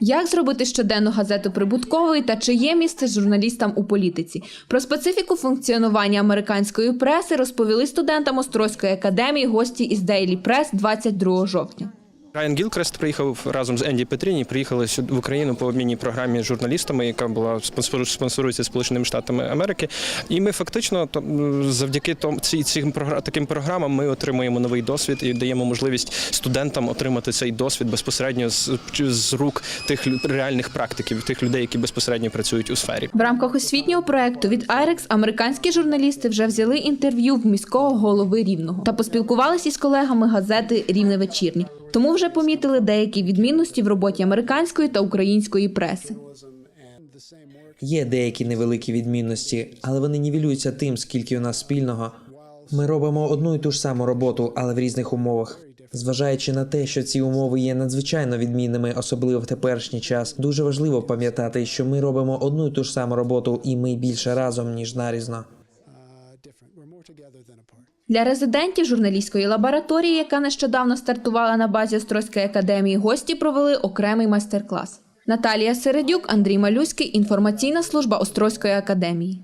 Як зробити щоденну газету прибутковою та чи є місце журналістам у політиці? Про специфіку функціонування американської преси розповіли студентам Острозької академії гості із Daily Press 22 жовтня. Райан Гілкрест приїхав разом з Енді Петріні. Приїхали сюди в Україну по обмінній програмі з журналістами, яка була спонсору- спонсорується Сполученими Штатами Америки. І ми фактично завдяки цим таким програмам ми отримуємо новий досвід і даємо можливість студентам отримати цей досвід безпосередньо з, з рук тих реальних практиків, тих людей, які безпосередньо працюють у сфері. В рамках освітнього проекту від IREX американські журналісти вже взяли інтерв'ю в міського голови Рівного та поспілкувалися із колегами газети Рівне вечірні. Тому вже помітили деякі відмінності в роботі американської та української преси. Є деякі невеликі відмінності, але вони нівелюються тим, скільки у нас спільного. Ми робимо одну і ту ж саму роботу, але в різних умовах. Зважаючи на те, що ці умови є надзвичайно відмінними, особливо в теперішній час, дуже важливо пам'ятати, що ми робимо одну і ту ж саму роботу, і ми більше разом ніж нарізно. Для резидентів журналістської лабораторії, яка нещодавно стартувала на базі Острозької академії, гості провели окремий майстер-клас. Наталія Середюк, Андрій Малюський, інформаційна служба Острозької академії.